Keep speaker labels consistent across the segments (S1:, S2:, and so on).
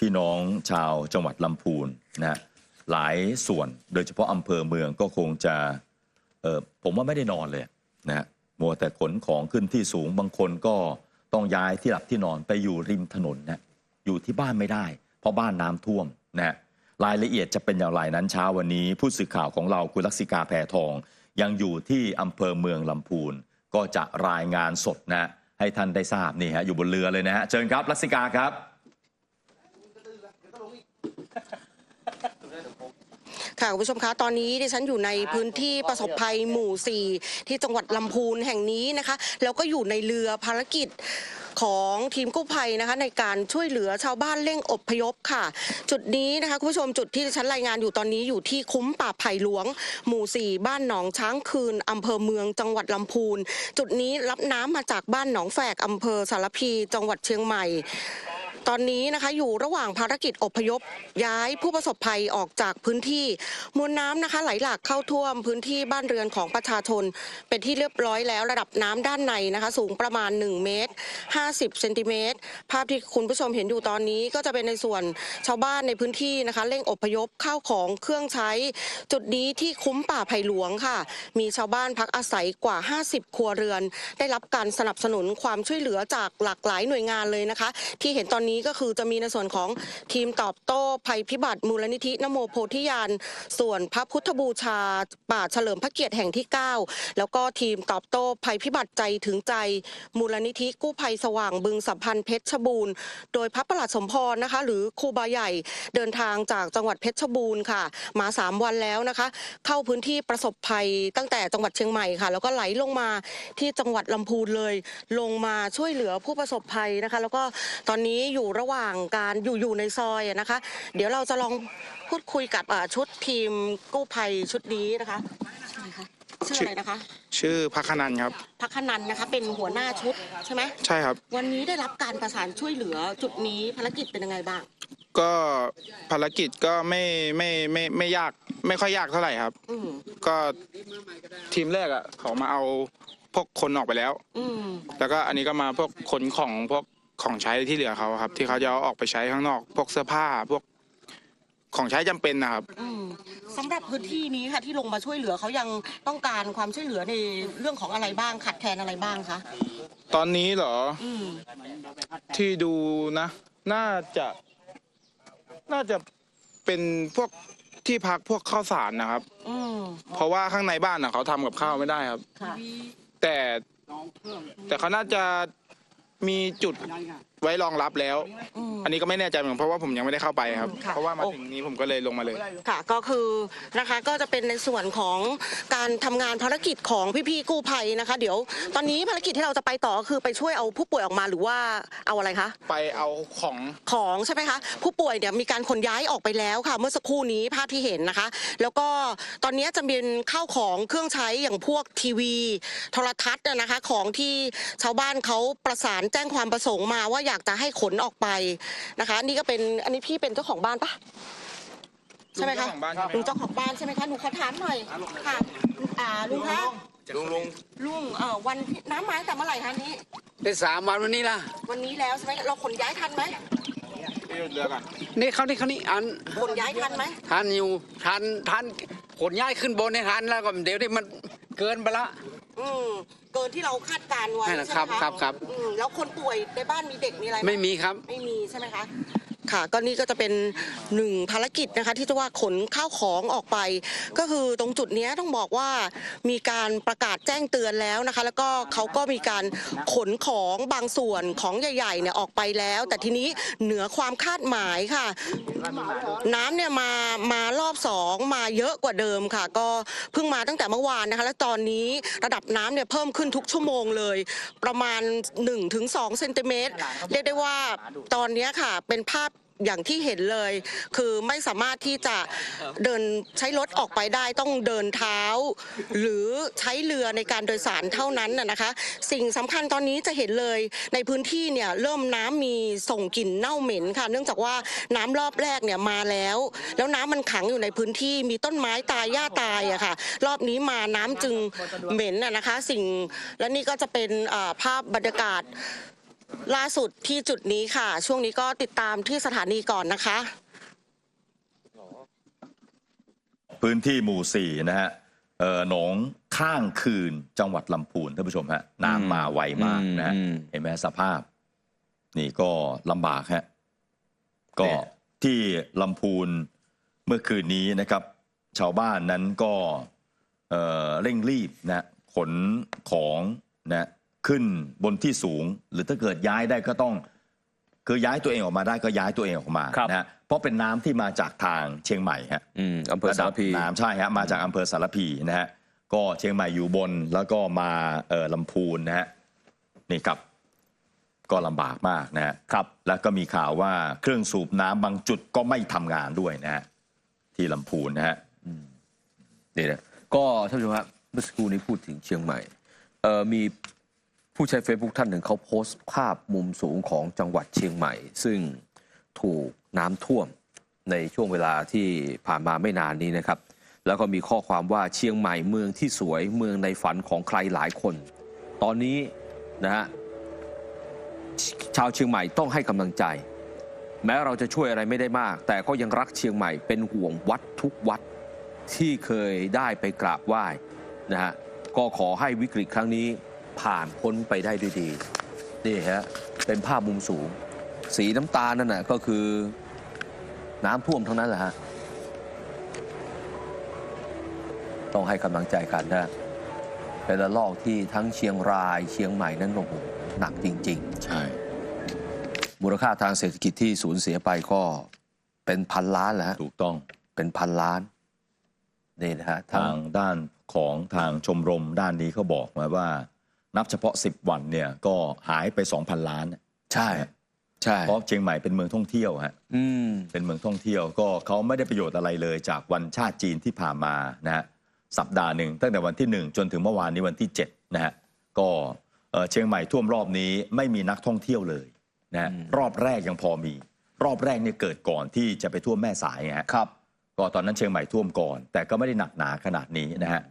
S1: พี่น้องชาวจังหวัดลำพูนนะฮะหลายส่วนโดยเฉพาะอำเภอเมืองก็คงจะผมว่าไม่ได้นอนเลยนะฮะมัวแต่ขนของขึ้นที่สูงบางคนก็ต้องย้ายที่หลับที่นอนไปอยู่ริมถนนนะอยู่ที่บ้านไม่ได้ เพราะบ้านน้ำท่วมนะฮะรายละเอียดจะเป็นอย่างไรนั้นเช้าวันนี้ ผู้สื่อข่าวของเราคุณลักษิกาแพรทอง ยังอยู่ที่อำเภอเมืองลำพูน ก็จะรายงานสดนะให้ท่านได้ทราบนี่ฮะอยู่บนเรือเลยนะฮะเชิญครับลักษิกาครับ
S2: ค่ะคุณผู้ชมคะตอนนี้ดิฉันอยู่ในพื้นที่ประสบภัยหมู่ 4 ที่จังหวัดลำพูนแห่งนี้นะคะ แล้วก็อยู่ในเรือภารกิจของทีมกู้ภัยนะคะในการช่วยเหลือชาวบ้านเร่งอพยพค่ะ จุดนี้นะคะคุณผู้ชมจุดที่ดิฉันรายงานอยู่ตอนนี้อยู่ที่คุ้มป่าไผ่หลวง หมู่ 4 บ้านหนองช้างคืนอำเภอเมืองจังหวัดลำพูน จุดนี้รับน้ำมาจากบ้านหนองแฝกอำเภอสารพีจังหวัดเชียงใหม่ ตอนนี้นะคะอยู่ระหว่างภารกิจอพยพ ย้ายผู้ประสบภัยออกจากพื้นที่มวลน้ำนะคะ ไหลหลากเข้าท่วมพื้นที่บ้านเรือนของประชาชน เป็นที่เรียบร้อยแล้วระดับน้ำด้านในนะคะ สูงประมาณ 1 เมตร 50เซนติเมตรภาพที่คุณผู้ชมเห็นอยู่ตอนนี้ก็จะเป็นในส่วนชาวบ้านในพื้นที่นะคะ เร่งอพยพข้าวของเครื่องใช้ จุดนี้ที่คุ้มป่าไผ่หลวงค่ะ มีชาวบ้านพักอาศัยกว่า 50 ครัวเรือน ได้รับการสนับสนุนความช่วยเหลือจากหลากหลายหน่วยงานเลยนะคะ ที่เห็นตอนนี้ก็คือจะมีในส่วนของทีมตอบโต้ภัยพิบัติมูลนิธินโมโพธิญาณส่วนพระพุทธบูชาป่าเฉลิมพระเกียรติแห่งที่ 9 แล้วก็ทีมตอบโต้ภัยพิบัติใจถึงใจ มูลนิธิกู้ภัยสว่างบึงสัมพันธ์เพชรบูรณ์ โดยพระประหลัดสมพรนะคะ หรือครูบาใหญ่เดินทางจากจังหวัดเพชรบูรณ์ค่ะ มา 3 วันแล้วนะคะ เข้าพื้นที่ประสบภัยตั้งแต่จังหวัดเชียงใหม่ค่ะ แล้วก็ไหลลงมาที่จังหวัดลำพูนเลย ลงมาช่วยเหลือผู้ประสบภัยนะคะ แล้วก็ตอนนี้อยู่ระหว่างการอยู่อยู่ในซอยอะนะคะ เดี๋ยวเราจะลองพูดคุยกับอ่าชุดทีมกู้ภัยชุดนี้นะคะชื่ออะไรนะคะ
S3: ชื่อพักขนันครับ
S2: พักขนันนะคะ เป็นหัวหน้าชุดใช่ไหม
S3: ใช่ครับ
S2: วันนี้ได้รับการประสานช่วยเหลือจุดนี้ภารกิจเป็นยังไงบ้าง
S3: ก็ภารกิจก็ไม่ไม่ไม่ไม่ยากไม่ค่อยยากเท่าไหร่ครับ
S2: อืม
S3: ก็ทีมแรกอะเขามาเอาพวกคนออกไปแล้ว
S2: อืม
S3: แล้วก็อันนี้ก็มาพวกขนของพวก ของใช้ที่เหลือเขาครับ ที่เขาจะเอาออกไปใช้ข้างนอก พวกเสื้อผ้าพวกของใช้จำเป็นนะครับ
S2: อืมสำหรับพื้นที่นี้ค่ะที่ลงมาช่วยเหลือเขายังต้องการความช่วยเหลือในเรื่องของอะไรบ้างขาดแคลนอะไรบ้างคะ
S3: ตอนนี้เหรอ
S2: อืม
S3: ที่ดูนะ น่าจะ น่าจะเป็นพวกที่พักพวกข้าวสารนะครับ
S2: อืม
S3: เพราะว่าข้างในบ้านน่ะเขาทำกับข้าวไม่ได้ครับ
S2: ค่ะ
S3: แต่แต่เขาน่าจะ มีจุด ไว้รองรับแล้ว
S2: อืม
S3: อันนี้ก็ไม่แน่ใจเหมือนกันเพราะว่าผมยังไม่ได้เข้าไปครับ
S2: ค่ะ
S3: เพราะว่ามาถึงนี้ผมก็เลยลงมาเลย
S2: ค่ะก็คือนะคะก็จะเป็นในส่วนของการทำงานภารกิจของพี่ๆกู้ภัยนะคะ เดี๋ยวตอนนี้ภารกิจที่เราจะไปต่อคือไปช่วยเอาผู้ป่วยออกมาหรือว่าเอาอะไรคะ
S3: ไปเอาของ
S2: ของใช่ไหมคะ ผู้ป่วยเนี่ยมีการขนย้ายออกไปแล้วค่ะ เมื่อสักครู่นี้ภาพที่เห็นนะคะ แล้วก็ตอนนี้จะเป็นข้าวของเครื่องใช้อย่างพวกทีวี โทรทัศน์อะนะคะ ของที่ชาวบ้านเขาประสานแจ้งความประสงค์มาว่าอยากจะให้ขนออกไปนะคะ นี่ก็เป็นอันนี้พี่เป็นเจ้าของบ้านปะใช่ไหมคะ
S3: ลุงเจ้าของบ้านใช่ไหม
S2: ลุงเจ้าของบ้านใช่ไหมคะหนูขอถามหน่อยค่ะอ่าลุงคะ
S4: ลุงลุง
S2: ลุงเอ่อวันน้ำมาตั้งแต่เมื่อไหร่คะนี้
S4: ได้สามวันวันนี้ละ
S2: วันนี้แล้วใช่ไหมเราขนย้ายทันไหม
S3: พี่เรือก่อน
S4: นี่เขานี่เขานี่อัน
S2: ขนย้ายทันไหม
S4: ทันอยู่ทันทันขนย้ายขึ้นบนในทันแล้วก็เดี๋ยวนี้มันเกินไปละ
S2: อืมเกินที่เราคาดการณ์ไว้
S4: นั่
S2: ใช่
S4: น
S2: ไหม
S4: น่ะครับ
S2: คะ
S4: ครับครับ
S2: อืมแล้วคนป่วยในบ้านมีเด็กมีอะไรห
S4: ไม่มีครับ
S2: ไม่มีใช่ไหมคะ ค่ะ ก็นี่ก็จะเป็นหนึ่งภารกิจนะคะที่จะว่าขนข้าวของออกไป ก็คือตรงจุดนี้ต้องบอกว่ามีการประกาศแจ้งเตือนแล้วนะคะ แล้วก็เขาก็มีการขนของบางส่วนของใหญ่ๆเนี่ยออกไปแล้ว แต่ทีนี้เหนือความคาดหมายค่ะ น้ำเนี่ยมามารอบสองมาเยอะกว่าเดิมค่ะ ก็เพิ่งมาตั้งแต่เมื่อวานนะคะ และตอนนี้ระดับน้ำเนี่ยเพิ่มขึ้นทุกชั่วโมงเลย ประมาณ 1-2เซนติเมตรเรียกได้ว่าตอนนี้ค่ะเป็นภาพ อย่างที่เห็นเลย คือไม่สามารถที่จะเดินใช้รถออกไปได้ต้องเดินเท้า หรือใช้เรือในการโดยสารเท่านั้นน่ะนะคะ สิ่งสำคัญตอนนี้จะเห็นเลยในพื้นที่เนี่ยเริ่มน้ำมีส่งกลิ่นเน่าเหม็นค่ะ เนื่องจากว่าน้ำรอบแรกเนี่ยมาแล้ว แล้วน้ำมันขังอยู่ในพื้นที่มีต้นไม้ตายหญ้าตายอะค่ะ รอบนี้มาน้ำจึงเหม็นอะนะคะ สิ่งและนี่ก็จะเป็นภาพบรรยากาศ ล่าสุดที่จุดนี้ค่ะ ช่วงนี้ก็ติดตามที่สถานีก่อนนะคะ
S1: พื้นที่หมู่สี่นะฮะเอ่อหนองข้างคืนจังหวัดลำพูนท่านผู้ชมฮะน้ำมาไวมากนะฮะ
S5: อืม
S1: เห็นไหมสภาพ นี่ก็ลำบากฮะก็
S5: เนี่ย
S1: ที่ลำพูนเมื่อคืนนี้นะครับ ชาวบ้านนั้นก็เอ่อเร่งรีบนะขนของนะ ขึ้นบนที่สูง หรือถ้าเกิดย้ายได้ก็ต้อง คือย้ายตัวเองออกมาได้ก็ย้ายตัวเองออกมา
S5: ครับ
S1: นะฮะเพราะเป็นน้ำที่มาจากทางเชียงใหม่ฮะ
S5: อืมอำเภอสารพี
S1: ระดับน้ำใช่ฮะมาจากอำเภอสารพีนะฮะก็เชียงใหม่อยู่บนแล้วก็มาเออลำพูนนะฮะนี่ครับ ก็ลำบากมากนะฮะ
S5: ครับ
S1: แล้วก็มีข่าวว่าเครื่องสูบน้ำบางจุดก็ไม่ทำงานด้วยนะฮะที่ลำพูนนะฮะ
S5: นี่นะก็ท่านผู้ชมครับเมื่อสักครู่นี้พูดถึงเชียงใหม่เอ่อมี ผู้ใช้ Facebook ท่านหนึ่งเขาโพสต์ภาพมุมสูงของจังหวัดเชียงใหม่ ซึ่งถูกน้ำท่วมในช่วงเวลาที่ผ่านมาไม่นานนี้นะครับ แล้วก็มีข้อความว่าเชียงใหม่เมืองที่สวยเมืองในฝันของใครหลายคน ตอนนี้นะฮะชาวเชียงใหม่ต้องให้กำลังใจ แม้เราจะช่วยอะไรไม่ได้มาก แต่ก็ยังรักเชียงใหม่เป็นห่วงวัดทุกวัดที่เคยได้ไปกราบไหว้นะฮะก็ขอให้วิกฤตครั้งนี้ ผ่านพ้นไปได้ด้วยดี นี่ฮะ เป็นภาพมุมสูง สีน้ำตาลนั่นน่ะก็คือน้ำท่วมทั้งนั้นแหละฮะ ต้องให้กำลังใจกันนะเป็นระลอกที่ทั้งเชียงรายเชียงใหม่นั้นโอ้โหหนักจริง ๆ
S1: ใช่
S5: มูลค่าทางเศรษฐกิจที่สูญเสียไปก็เป็นพันล้านแหละฮะ
S1: ถูกต้อง
S5: เป็นพันล้านนี่นะฮะทั้ง
S1: ทางด้านของทางชมรมด้านนี้เขาบอกมาว่า นับเฉพาะ 10 วันเนี่ยก็หายไป 2,000 ล้าน
S5: ใช่ใช่
S1: เพราะเชียงใหม่เป็นเมืองท่องเที่ยวฮะ
S5: อืม
S1: เป็นเมืองท่องเที่ยวก็เขาไม่ได้ประโยชน์อะไรเลย จากวันชาติจีนที่ผ่านมานะฮะสัปดาห์หนึ่งตั้งแต่วันที่ 1 จนถึงเมื่อวานนี้วันที่7นะฮะก็เอ่อเชียงใหม่ท่วมรอบนี้ไม่มีนักท่องเที่ยวเลยนะฮะ
S5: อืม
S1: รอบแรกยังพอมี รอบแรกเนี่ยเกิดก่อนที่จะไปท่วมแม่สายไงฮะ
S5: ครับ
S1: ก็ตอนนั้นเชียงใหม่ท่วมก่อน แต่ก็ไม่ได้หนักหนาขนาดนี้นะฮะ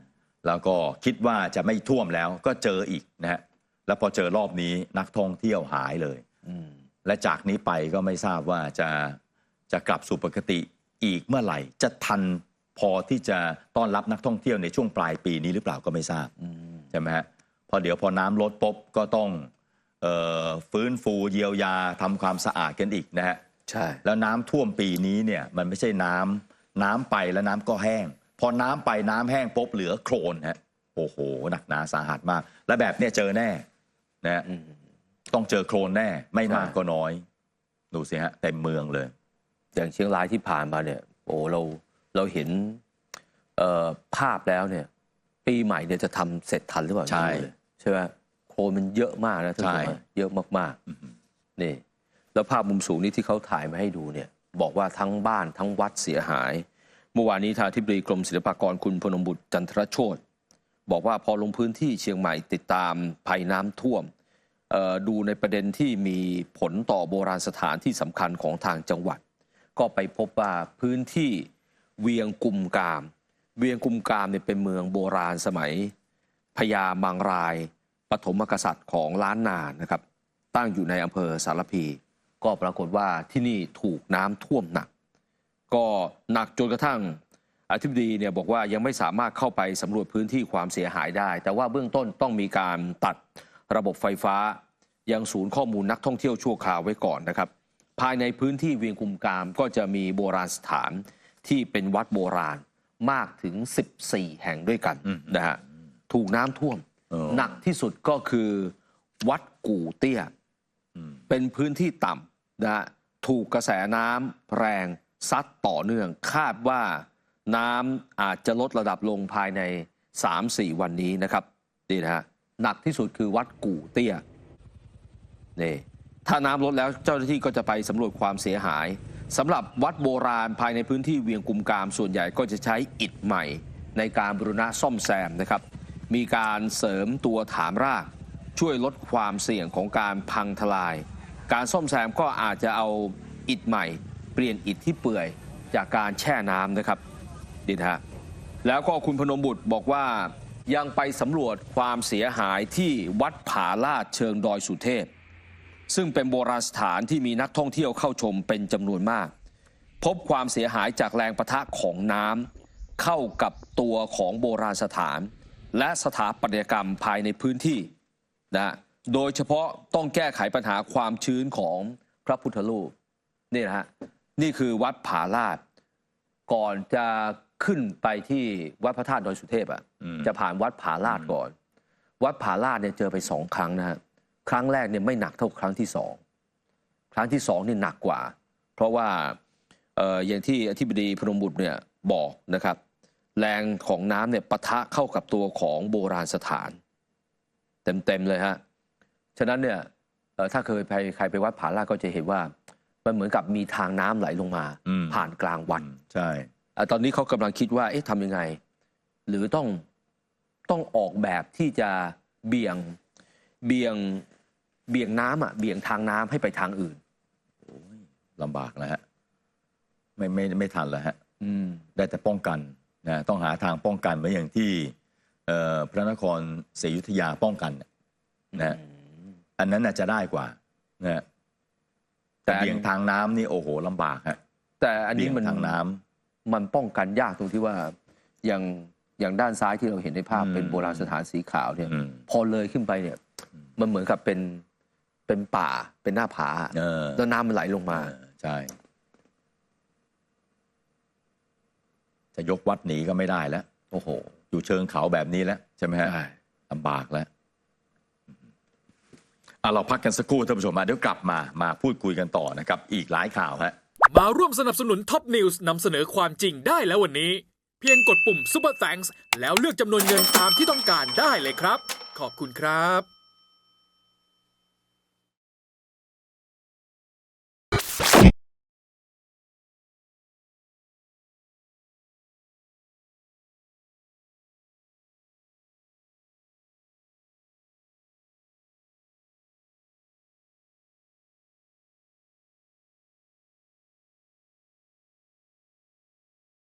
S1: แล้วก็คิดว่าจะไม่ท่วมแล้วก็เจออีกนะฮะแล้วพอเจอรอบนี้นักท่องเที่ยวหายเลย
S5: อืม
S1: และจากนี้ไปก็ไม่ทราบว่าจะจะกลับสู่ปกติอีกเมื่อไหร่ จะทันพอที่จะต้อนรับนักท่องเที่ยวในช่วงปลายปีนี้หรือเปล่าก็ไม่ทราบ
S5: อืม
S1: ใช่ไหมฮะพอเดี๋ยวพอน้ำลดปุ๊บก็ต้องเอ่อฟื้นฟูเยียวยาทำความสะอาดกันอีกนะฮะ
S5: ใช่
S1: แล้วน้ำท่วมปีนี้เนี่ยมันไม่ใช่น้ำน้ำไปแล้วน้ำก็แห้ง พอน้ำไปน้ำแห้งปุ๊บเหลือโคลนฮะโอ้โหหนักหนาสาหัสมาก และแบบเนี้ยเจอแน่นะฮะ
S5: อืม
S1: ต้องเจอโคลนแน่ ไม่มาก
S5: ใช่
S1: ก็น้อย ดูสิฮะเต็มเมืองเลย
S5: อย่างเชียงรายที่ผ่านมาเนี่ย โอ้เราเราเห็นเอ่อภาพแล้วเนี่ย ปีใหม่เนี่ยจะทำเสร็จทันหรือเปล่า
S1: ใช่
S5: ไม่รู้เลยใช่ไหมโคลนมันเยอะมากนะท่านผู้ชม
S1: ใช่
S5: ฮะเยอะมากๆนี่ แล้วภาพมุมสูงนี้ที่เขาถ่ายมาให้ดูเนี่ย บอกว่าทั้งบ้านทั้งวัดเสียหาย เมื่อวานนี้ทางทิบดีกรมศิลปากรคุณพนมบุตรจันทรโชตบอกว่าพอลงพื้นที่เชียงใหม่ติดตามภัยน้ำท่วม ดูในประเด็นที่มีผลต่อโบราณสถานที่สำคัญของทางจังหวัด ก็ไปพบว่าพื้นที่เวียงกุมกาม เวียงกุมกามเนี่ยเป็นเมืองโบราณสมัยพญามังรายปฐมกษัตริย์ของล้านนานะครับ ตั้งอยู่ในอำเภอสารพี ก็ปรากฏว่าที่นี่ถูกน้ำท่วมหนัก ก็หนักจนกระทั่งอธิบดีเนี่ยบอกว่ายังไม่สามารถเข้าไปสำรวจพื้นที่ความเสียหายได้ แต่ว่าเบื้องต้นต้องมีการตัดระบบไฟฟ้า ยังศูนย์ข้อมูลนักท่องเที่ยวชั่วคราวไว้ก่อนนะครับ ภายในพื้นที่เวียงกุมกามก็จะมีโบราณสถานที่เป็นวัดโบราณมากถึง 14 แห่งด้วยกัน
S1: อืม
S5: นะฮะถูกน้ำท่วม
S1: เออ
S5: หนักที่สุดก็คือวัดกู่เตี้ย
S1: อืม
S5: เป็นพื้นที่ต่ำนะฮะถูกกระแสน้ำแรง ซัดต่อเนื่องคาดว่าน้ำอาจจะลดระดับลงภายใน 3-4 วันนี้นะครับนี่นะฮะหนักที่สุดคือวัดกู่เตี้ยนี่ถ้าน้ำลดแล้วเจ้าหน้าที่ก็จะไปสำรวจความเสียหายสำหรับวัดโบราณภายในพื้นที่เวียงกุมกาม ส่วนใหญ่ก็จะใช้อิฐใหม่ ในการบรุณะซ่อมแซมนะครับ มีการเสริมตัวฐานราก ช่วยลดความเสี่ยงของการพังทลาย การซ่อมแซมก็อาจจะเอาอิฐใหม่ ปลี่ยนอิฐที่เปื่อยจากการแช่น้ำนะครับดีนะฮะแล้วก็คุณพนมบุตรบอกว่ายังไปสำรวจความเสียหายที่วัดผาลาดเชิงดอยสุเทพ ซึ่งเป็นโบราณสถานที่มีนักท่องเที่ยวเข้าชมเป็นจำนวนมาก พบความเสียหายจากแรงประทะของน้ำเข้ากับตัวของโบราณสถาน และสถาปัตยกรรมภายในพื้นที่นะโดยเฉพาะต้องแก้ไขปัญหาความชื้นของพระพุทธรูปนี่นะฮะ นี่คือวัดผาลาด ก่อนจะขึ้นไปที่วัดพระธาตุดอยสุเทพอะ
S1: อืม
S5: จะผ่านวัดผาลาดก่อน วัดผาลาดเนี่ยเจอไปสองครั้งนะฮะครั้งแรกเนี่ยไม่หนักเท่าครั้งที่สองครั้งที่สองนี่หนักกว่า เพราะว่าเอ่ออย่างที่อธิบดีพนมบุตรเนี่ยบอกนะครับ แรงของน้ำเนี่ยปะทะเข้ากับตัวของโบราณสถาน เต็มๆเลยฮะฉะนั้นเนี่ยเอ่อถ้าเคยไปใครไปวัดผาลาดก็จะเห็นว่า มันเหมือนกับมีทางน้ำไหลลงมา
S1: อืม
S5: ผ่านกลางวัด
S1: ใช่
S5: อะตอนนี้เขากำลังคิดว่า เอ๊ะทำยังไง หรือต้องต้องออกแบบที่จะเบี่ยงเบี่ยงเบี่ยงน้ำอะเบี่ยงทางน้ำให้ไปทางอื่น
S1: ลำบากแล้วฮะไม่ไม่ไม่ทันแล้วฮะ
S5: อืม
S1: ได้แต่ป้องกันนะต้องหาทางป้องกันเหมือนอย่างที่เอ่อพระนครศรีอยุธยาป้องกันน่ะนะอันนั้นน่ะจะได้กว่านะ แต่
S5: แต่อัน
S1: เบี่ยงทางน้ำนี่โอ้โหลำบากฮะ
S5: แต่อันนี้
S1: เบี่ยง
S5: มัน
S1: ทางน้ำ
S5: มันป้องกันยากตรงที่ว่าอย่างอย่างด้านซ้ายที่เราเห็นในภาพ
S1: อืม
S5: เป็นโบราณสถานสีขาวเนี่ย
S1: อืม
S5: พอเลยขึ้นไปเนี่ย มันเหมือนกับเป็นเป็นป่าเป็นหน้าผา
S1: เออ
S5: แล้วน้ำมันไหลลงมา
S1: เออใช่จะยกวัดหนีก็ไม่ได้แล้ว
S5: โอ้โห
S1: อยู่เชิงเขาแบบนี้แล้ว ใช่ไหมฮะ
S5: ใช่
S1: ลำบากแล้วอะ เราพักกันสักครู่ท่านผู้ชมมาเดี๋ยวกลับมามาพูดคุยกันต่อนะครับ อีกหลายข่าวฮะ
S6: มาร่วมสนับสนุนท็อปนิวส์นำเสนอความจริงได้แล้ววันนี้ เพียงกดปุ่ม Super Thanks แล้วเลือกจำนวนเงินตามที่ต้องการได้เลยครับ ขอบคุณครับ